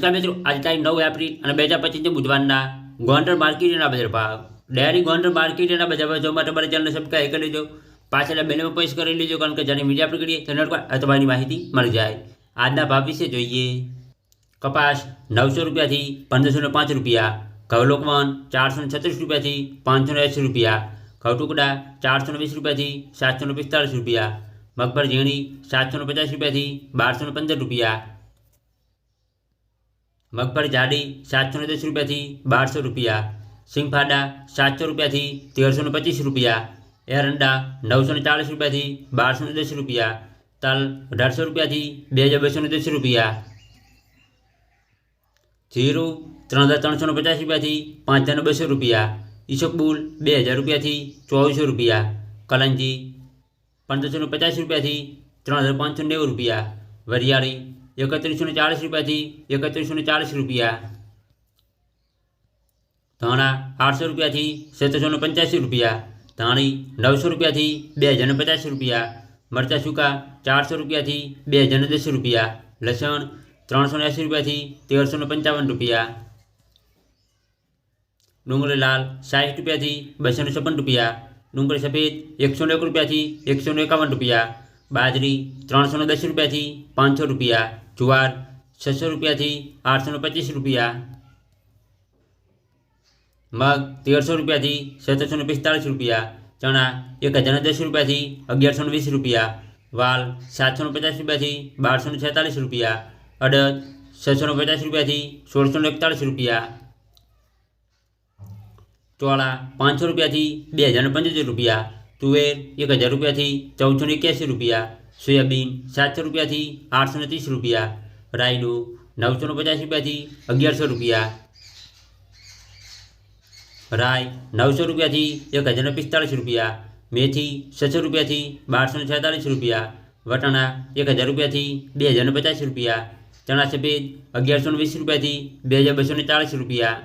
નમસ્કાર મિત્રો આજે તારીખ નવ એપ્રિલ અને બે હજાર પચીસને બુધવારના ગોંડર માર્કેટના બજાર ભાવ. ડેરી ગોંડર માર્કેટના બજાર ભાવ જોવા માટે તમારે ચેનલને સબસ્ક્રાઈબ કરી લેજો. પાછળ બેનમાં પૈસા કરી લેજો, કારણ કે જ્યારે મીડિયા પર કરીએ તેના પર તમારી માહિતી મળી જાય. આજના ભાવ વિશે જોઈએ. કપાસ નવસો રૂપિયાથી પંદરસો પાંચ રૂપિયા ઘઉં લોકવન ચારસો છત્રીસ રૂપિયાથી પાંચસો એંસી રૂપિયા ઘઉ ટુકડા ચારસો વીસ રૂપિયાથી સાતસો પિસ્તાળીસ રૂપિયા, મગફળ ઝીણી સાતસો પચાસ રૂપિયાથી બારસો પંદર રૂપિયા મગફળી જાડી સાતસો ને દસ રૂપિયાથી બારસો રૂપિયા સિંગફાડા સાતસો રૂપિયાથી તેરસો ને પચીસ રૂપિયા એરંડા નવસો ને ચાલીસ રૂપિયાથી બારસો ને દસ રૂપિયા તલ અઢારસો રૂપિયાથી બે હજાર બસો ને દસ રૂપિયા જીરું ત્રણ હજાર ત્રણસો ને પચાસ રૂપિયાથી પાંચ હજાર બસો રૂપિયા ઈસકબુલ બે હજાર રૂપિયાથી ચોવીસો રૂપિયા કલંજી પંદરસો ને પચાસ રૂપિયાથી ત્રણ હજાર પાંચસો નેવું રૂપિયા વરિયાળી એકત્રીસો ને ચાલીસ રૂપિયાથી એકત્રીસો ને ચાલીસ રૂપિયા ધાણા આઠસો રૂપિયાથી સત્તરસો ને પંચ્યાસી રૂપિયા ધાણી નવસો રૂપિયાથી બે હજાર ને પચાસ રૂપિયા મરચાં સૂકા ચારસો રૂપિયાથી બે હજાર ને દસ રૂપિયા લસણ ત્રણસો ને એંસી રૂપિયાથી તેરસો ને પંચાવન રૂપિયા ડુંગળી લાલ સાઠ રૂપિયાથી બસો ને છપ્પન રૂપિયા ડુંગળી સફેદ એકસો ને એક રૂપિયાથી એકસો ને એકાવન રૂપિયા બાજરી ત્રણસો ને દસ રૂપિયાથી પાંચસો રૂપિયા જુવાર છસો રૂપિયાથી આઠસો ને પચીસ રૂપિયા મગ તેરસો રૂપિયાથી સત્તરસો ને પિસ્તાળીસ રૂપિયા ચણા એક હજાર ને દસ રૂપિયાથી અગિયારસો ને વીસ રૂપિયા વાલ સાતસો ને પચાસ રૂપિયાથી બારસો ને છેતાલીસ રૂપિયા અડદ છસો ને પચાસ રૂપિયાથી સોળસો ને એકતાળીસ રૂપિયા ચોળા પાંચસો રૂપિયાથી બે હજાર ને પંચોતેર રૂપિયા તુવેર એક હજાર રૂપિયાથી ચૌદસો ને એક્યાસી રૂપિયા સોયાબીન સાતસો રૂપિયાથી આઠસો ને ત્રીસ રૂપિયા રાયડું નવસો ને પચાસ રૂપિયાથી અગિયારસો રૂપિયા રાય નવસો રૂપિયાથી એક હજાર ને પિસ્તાળીસ રૂપિયા મેથી છસો રૂપિયાથી બારસો ને છેતાલીસ રૂપિયા વટાણા એક હજાર રૂપિયાથી બે હજાર ને પચાસ રૂપિયા ચણા સફેદ અગિયારસો ને વીસ રૂપિયાથી બે હજાર બસો ને ચાળીસ રૂપિયા